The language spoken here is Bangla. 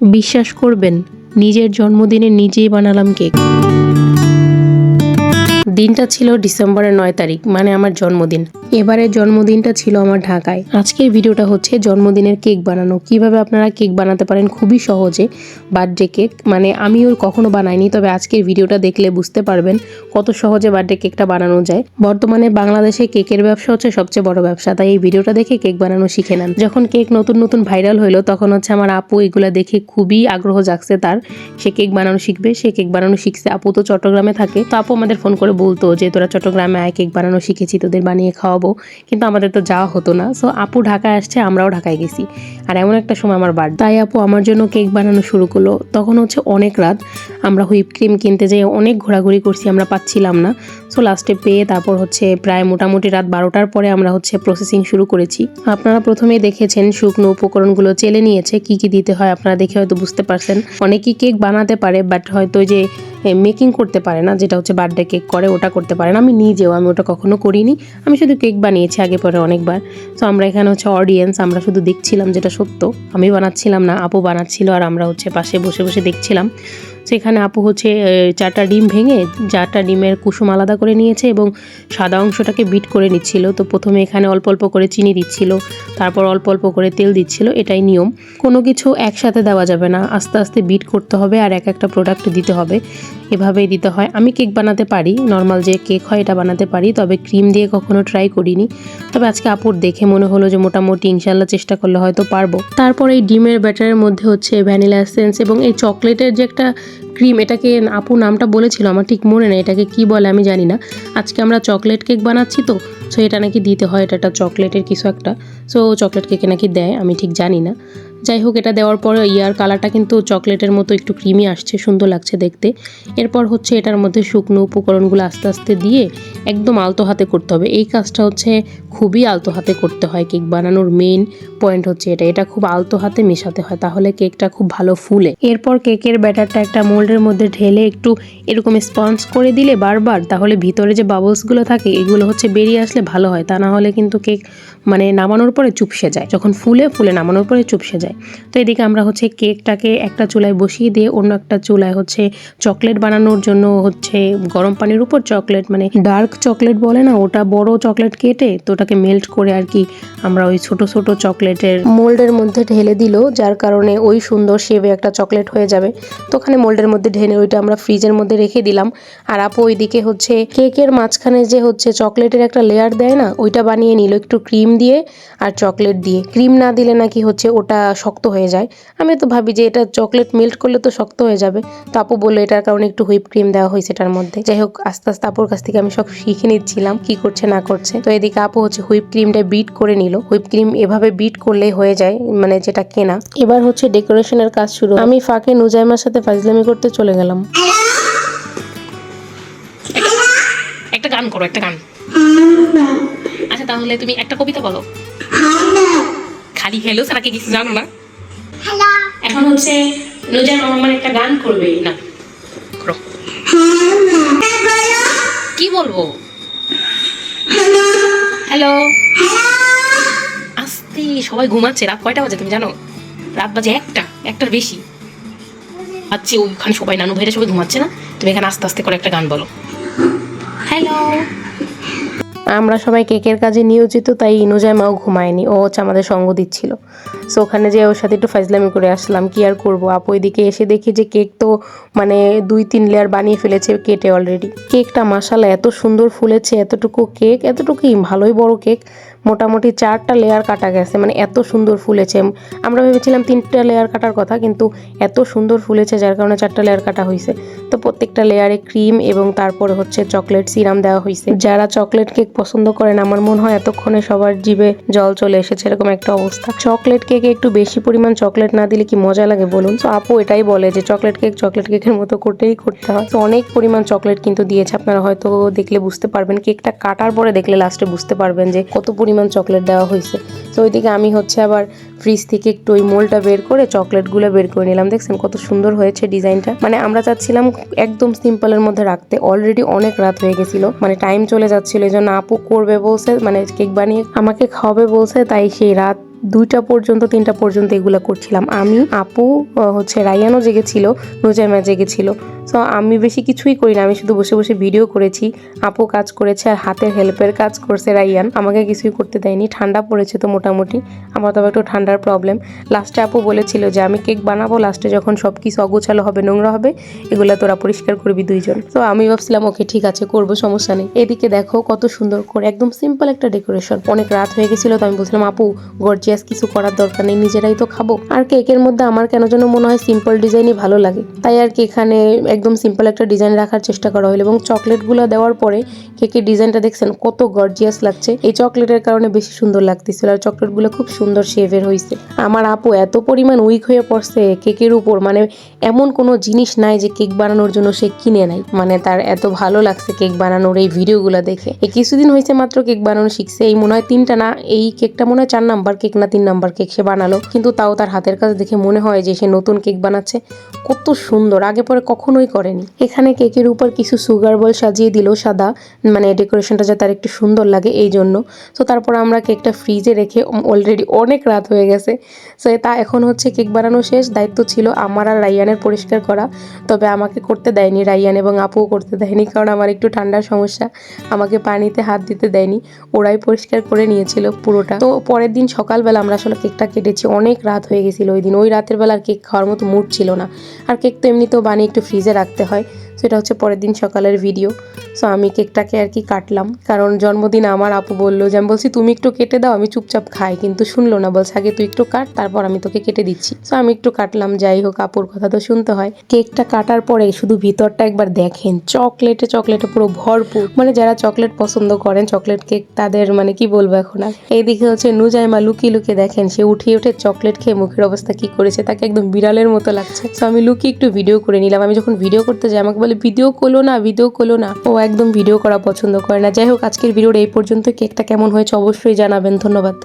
বিশ্বাস করবেন, নিজের জন্মদিনে নিজেই বানালাম কেক। দিনটা ছিল ডিসেম্বরের নয় তারিখ মানে আমার জন্মদিন। এবারের জন্মদিনটা ছিল আমার ঢাকায়। আজকের ভিডিওটা হচ্ছে জন্মদিনের কেক বানানো। কীভাবে আপনারা কেক বানাতে পারেন খুবই সহজে। বার্থডে কেক মানে আমি ওর কখনো বানাইনি, তবে আজকের ভিডিওটা দেখলে বুঝতে পারবেন কত সহজে বার্থডে কেকটা বানানো যায়। বর্তমানে বাংলাদেশে কেকের ব্যবসা হচ্ছে সবচেয়ে বড় ব্যবসা, তাই এই ভিডিওটা দেখে কেক বানানো শিখে নেন। যখন কেক নতুন নতুন ভাইরাল হলো তখন হচ্ছে আমার আপু এগুলা দেখে খুবই আগ্রহ জাগছে তার। সে কেক বানানো শিখবে, সে কেক বানানো শিখছে। আপু তো চট্টগ্রামে থাকে। তো আপু আমাদের ফোন করে বলতো যে, তোরা চট্টগ্রামে আয়, কেক বানানো শিখেছি, তোদের বানিয়ে খাওয়াবো। কিন্তু আমাদের তো যাওয়া হতো না। সো আপু ঢাকায় আসছে আমরাও ঢাকায় গেছি। আর এমন একটা সময় আমার বার্থ তাই আপু আমার জন্য কেক বানানো শুরু করল। তখন হচ্ছে অনেক রাত, আমরা হুইপ ক্রিম কিনতে যাই অনেক ঘোরাঘুরি করছি, আমরা পাচ্ছিলাম না। সো লাস্টে পেয়ে তারপর হচ্ছে প্রায় মোটামুটি রাত বারোটার পরে আমরা হচ্ছে প্রসেসিং শুরু করেছি। আপনারা প্রথমেই দেখেছেন শুকনো উপকরণগুলো চেলে নিয়েছে, কি কি দিতে হয় আপনারা দেখে হয়তো বুঝতে পারছেন। অনেকেই কেক বানাতে পারে বাট হয়তো যে মেকিং করতে পারে না, যেটা হচ্ছে বার্থডে কেক করে, ওটা করতে পারে না। আমি নিজেও, আমি ওটা কখনো করিনি। আমি শুধু কেক বানিয়েছি আগে পরে অনেকবার। তো আমরা এখানে হচ্ছে অডিয়েন্স আমরা শুধু দেখছিলাম যেটা সত্য। আমি বানাচ্ছিলাম না আপু বানাচ্ছিল আর আমরা হচ্ছে পাশে বসে বসে দেখছিলাম। সেখানে আপু হচ্ছে চারটা ডিম ভেঙে চারটা ডিমের কুসুম আলাদা করে নিয়েছে এবং সাদা অংশটাকে বিট করে নিচ্ছিল। তো প্রথমে এখানে অল্প অল্প করে চিনি দিচ্ছিল, তারপর অল্প অল্প করে তেল দিচ্ছিল, এটাই নিয়ম। কোনো কিছু একসাথে দেওয়া যাবে না, আস্তে আস্তে বিট করতে হবে আর এক একটা প্রোডাক্ট দিতে হবে। এভাবেই দিতে হয়। আমি কেক বানাতে পারি নর্মাল যে কেক হয় এটা বানাতে পারি, তবে ক্রিম দিয়ে কখনো ট্রাই করিনি। তবে আজকে আপুর দেখে মনে হলো যে মোটামুটি ইনশাল্লাহ চেষ্টা করলে হয়তো পারব। তারপর এই ডিমের ব্যাটারের মধ্যে হচ্ছে ভ্যানিলা এসেন্স এবং এই চকলেটের যে একটা ক্রিম, এটাকে আপু নামটা বলেছিল, আমার ঠিক মনে নেই, এটাকে কি বলে আমি জানি না। আজকে আমরা চকলেট কেক বানাচ্ছি তো সো এটা নাকি দিতে হয়, এটা একটা চকলেটের কিছু একটা। সো চকলেট কেকে নাকি দেয়, আমি ঠিক জানি না। যাই হোক, এটা দেওয়ার পরে ইয়ার কালারটা কিন্তু চকলেটের মতো একটু ক্রিমি আসছে, সুন্দর লাগছে দেখতে। এরপর হচ্ছে এটার মধ্যে শুকনো উপকরণগুলো আস্তে আস্তে দিয়ে একদম আলতো হাতে করতে হবে। এই কাজটা হচ্ছে খুবই আলতো হাতে করতে হয়, কেক বানানোর মেইন পয়েন্ট হচ্ছে এটা। এটা খুব আলতো হাতে মেশাতে হয়, তাহলে কেকটা খুব ভালো ফুলে। এরপর কেকের ব্যাটারটা একটা মোল্ডের মধ্যে ঢেলে একটু এরকম স্পঞ্জ করে দিলে বারবার, তাহলে ভিতরে যে বাবলসগুলো থাকে, এগুলো হচ্ছে বেরিয়ে আসলে ভালো হয়। তা না হলে কিন্তু কেক মানে নামানোর পরে চুপসে যায়। যখন ফুলে ফুলে নামানোর পরে চুপসে যায়। তো এদিকে আমরা হচ্ছে কেকটাকে একটা চুলায় বসিয়ে দিয়ে অন্য একটা চুলায় হচ্ছে চকলেট বানানোর জন্য হচ্ছে গরম পানির উপর চকলেট মানে ডার্ক চকলেট বলে না, ওটা বড় চকলেট কেটে তো ওটাকে মেল্ট করে আর কি আমরা ওই ছোট ছোট চকলেটের মোল্ডের মধ্যে ঢেলে দিল, যার কারণে ওই সুন্দর শেভে একটা চকলেট হয়ে যাবে। তো ওখানে মোল্ডের মধ্যে ঢেলে ওইটা আমরা ফ্রিজের মধ্যে রেখে দিলাম। আর আপু ওইদিকে হচ্ছে কেকের মাঝখানে যে হচ্ছে চকলেটের একটা লেয়ার দেয় না, ওইটা বানিয়ে নিল একটু ক্রিম দিয়ে আর চকলেট দিয়ে। ক্রিম না দিলে নাকি হচ্ছে ওটা শক্ত হয়ে যায়। আমি তো ভাবি যে এটা চকলেট মেল্ট করলে তো শক্ত হয়ে যাবে। তো আপু বলল এটার কারণে একটু হুইপ ক্রিম দেওয়া হয়েছে এটার মধ্যে। যাই হোক, আস্তে আস্তে আপুর কাছ থেকে আমি সব শিখে নিচ্ছিলাম কি করছে না করছে। তো এদিকে আপু হচ্ছে হুইপ ক্রিমটা বিট করে নিল। হুইপ ক্রিম এভাবে বিট করলেই হয়ে যায় মানে যেটা কেনা। এবার হচ্ছে ডেকোরেশনের কাজ শুরু। আমি ফাঁকে নুজাইমার সাথে ফাজলামি করতে চলে গেলাম। একটা গান করো, একটা গান। আচ্ছা তাহলে তুমি একটা কবিতা বলো। খালি ছাড়া কি কিছু জানো না? এখন হচ্ছে নুজান রহমান একটা গান করবে। না কি বলব? হ্যালো? সবাই ঘুমাচ্ছে। রাত কয়টা বাজে তুমি জানো? রাত বাজে একটা, একটার বেশি। আচ্ছা ওখানে সবাই নানু ভাইরা সবাই ঘুমাচ্ছে না? তুমি এখানে আস্তে আস্তে করে একটা গান বলো। হ্যালো আমরা সবাই কেকের কাজে নিয়োজিত, তাই ইনুজাইমাও ঘুমায়নি। ও হচ্ছে আমাদের সঙ্গ দিচ্ছিল। সো ওখানে যে ওর সাথে একটু ফাইজলামি করে আসলাম, কি আর করব? আপু এদিকে এসে দেখি যে কেক তো মানে দুই তিন লেয়ার বানিয়ে ফেলেছে কেটে অলরেডি কেকটা মাসালা এত সুন্দর ফুলেছে, এতটুকু কেক, এতটুকুই ভালোই বড় কেক। মোটামুটি চারটা লেয়ার কাটা গেছে মানে এত সুন্দর ফুলেছে। আমরা ভেবেছিলাম তিনটা লেয়ার কাটার কথা, কিন্তু এত সুন্দর ফুলেছে যার কারণে চারটা লেয়ার কাটা হয়েছে তো প্রত্যেকটা লেয়ারে ক্রিম এবং তারপরে হচ্ছে চকলেট সিরাম দেওয়া হয়েছে যারা চকলেট কেক পছন্দ করেন, আমার মনে হয় এতক্ষণে সবার জিভে জল চলে এসেছে এরকম একটা অবস্থা। চকলেট কেকে একটু বেশি পরিমাণ চকলেট না দিলে কি মজা লাগে বলুন? তো আপু এটাই বলে যে চকলেট কেক চকলেট কেকের মতো করতেই করতে হয়। তো অনেক পরিমাণ চকলেট কিন্তু দিয়েছে। আপনারা হয়তো দেখলে বুঝতে পারবেন, কেকটা কাটার পরে দেখলে লাস্টে বুঝতে পারবেন যে কত পরিমাণ চকলেট দেওয়া হয়েছে তো ওইদিকে আমি হচ্ছে আবার ফ্রিজ থেকে একটু ওই মোলটা বের করে চকলেটগুলো বের করে নিলাম। দেখছেন কত সুন্দর হয়েছে ডিজাইনটা। মানে আমরা চাচ্ছিলাম একদম সিম্পলের মধ্যে রাখতে। অলরেডি অনেক রাত হয়ে গেছিল। মানে টাইম চলে যাচ্ছিল। এই জন্য আপু করবে বলছে মানে কেক বানিয়ে আমাকে খাওয়াবে বলছে, তাই সেই রাত দুইটা পর্যন্ত, তিনটা পর্যন্ত এগুলো করছিলাম। আমি, আপু হচ্ছে রায়ানও জেগেছিল নুজাইমা জেগেছিল। সো আমি বেশি কিছুই করি না। আমি শুধু বসে বসে ভিডিও করেছি। আপু কাজ করেছে আর হাতের হেল্পের কাজ করছে রাইয়ান। আমাকে কিছুই করতে দেয়নি। ঠান্ডা পড়েছে তো মোটামুটি। আমার তো আবার একটু ঠান্ডার প্রবলেম লাস্টে আপু বলেছিল যে, আমি কেক বানাবো। লাস্টে যখন সব কিছু অগোছালো হবে, নোংরা হবে, এগুলো তোরা পরিষ্কার করবি দুইজন। তো আমি ভাবছিলাম, ওকে, ঠিক আছে, করব, সমস্যা নেই। এদিকে দেখো, কত সুন্দর করে, একদম সিম্পল একটা ডেকোরেশন অনেক রাত হয়ে গেছিল তো আমি বলছিলাম, আপু গর্জিয়াস কিছু করার দরকার নেই, নিজেরাই তো খাব। আর কেকের মধ্যে আমার কেন যেন মনে হয় সিম্পল ডিজাইনই ভালো লাগে। তাই আর কি এখানে একদম সিম্পল একটা ডিজাইন রাখার চেষ্টা করা হলো এবং চকলেটগুলো দেওয়ার পরে কেকের ডিজাইনটা দেখছেন, কত গর্জিয়াস লাগছে। এই চকলেটের কারণে বেশি সুন্দর লাগতেছিল আর চকলেটগুলো খুব সুন্দর শেভের হয়েছে আমার আপু এত পরিমাণ উইক হয়ে পড়ছে কেকের উপর মানে এমন কোনো জিনিস নাই যে কেক বানানোর জন্য সে কিনে নাই। মানে তার এত ভালো লাগছে কেক বানানোর এই ভিডিওগুলো দেখে। এই কিছুদিন হয়েছে মাত্র কেক বানানো শিখছে, এই মনে হয় তিনটা না, এই কেকটা মনে হয় চার নাম্বার কেক না তিন নাম্বার কেক সে বানালো। কিন্তু তাও তার হাতের কাজ দেখে মনে হয় যে সে নতুন কেক বানাচ্ছে। কত সুন্দর, আগে পরে কখনোই করেনি। এখানে কেকের উপর কিছু সুগার বল সাজিয়ে দিল সাদা মানে ডেকোরেশনটা যাতে আর একটু সুন্দর লাগে এই জন্য। তো তারপর আমরা কেকটা ফ্রিজে রেখে অলরেডি অনেক রাত হয়ে গেছে। সো তা এখন হচ্ছে কেক বানানো শেষ, দায়িত্ব ছিল আমার আর রাইয়ানের পরিষ্কার করা। তবে আমাকে করতে দেয়নি রাইয়ান এবং আপুও করতে দেয়নি, কারণ আমার একটু ঠান্ডার সমস্যা। আমাকে পানিতে হাত দিতে দেয়নি, ওরাই পরিষ্কার করে নিয়েছিল পুরোটা। তো পরের দিন সকালবেলা আমরা আসলে কেকটা কেটেছি, অনেক রাত হয়ে গেছিল ওই দিন। ওই রাতের বেলা আর কেক খাওয়ার মতো মুড ছিল না। আর কেক তো এমনিতেও বানিয়ে একটু ফ্রিজে রাখতে হয়। সেটা হচ্ছে পরের দিন সকালের ভিডিও সো আমি কেকটাকে আর কি কাটলাম। কারণ জন্মদিন আমার আপু বলল যে, আমি বলছি, তুমি একটু কেটে দাও, আমি চুপচাপ খাই। কিন্তু শুনলো না। বলছে, আগে তুই একটু কাট, তারপর আমি তোকে কেটে দিচ্ছি। সো আমি একটু কাটলাম। যাই হোক, আপুর কথা তো শুনতে হয়। কেকটা কাটার পরে শুধু ভিতরটা একবার দেখেন। চকলেটে চকলেটে পুরো ভরপুর। মানে যারা চকলেট পছন্দ করেন, চকলেট কেক তাদের মানে কি বলব এখন আর? এইদিকে হচ্ছে নুজাইমা লুকিয়ে লুকিয়ে দেখেন, সে উঠিয়ে উঠে চকলেট খেয়ে মুখের অবস্থা কি করেছে, তাকে একদম বিড়ালের মতো লাগছে। তো আমি লুকিয়ে একটু ভিডিও করে নিলাম। আমি যখন ভিডিও করতে যাই, আমাকে বলে, ভিডিও করল না, ভিডিও করল না। ও একদম ভিডিও করা পছন্দ করে না। যাই হোক, আজকের ভিডিওটা এই পর্যন্ত কেকটা কেমন হয়েছে অবশ্যই জানাবেন। ধন্যবাদ।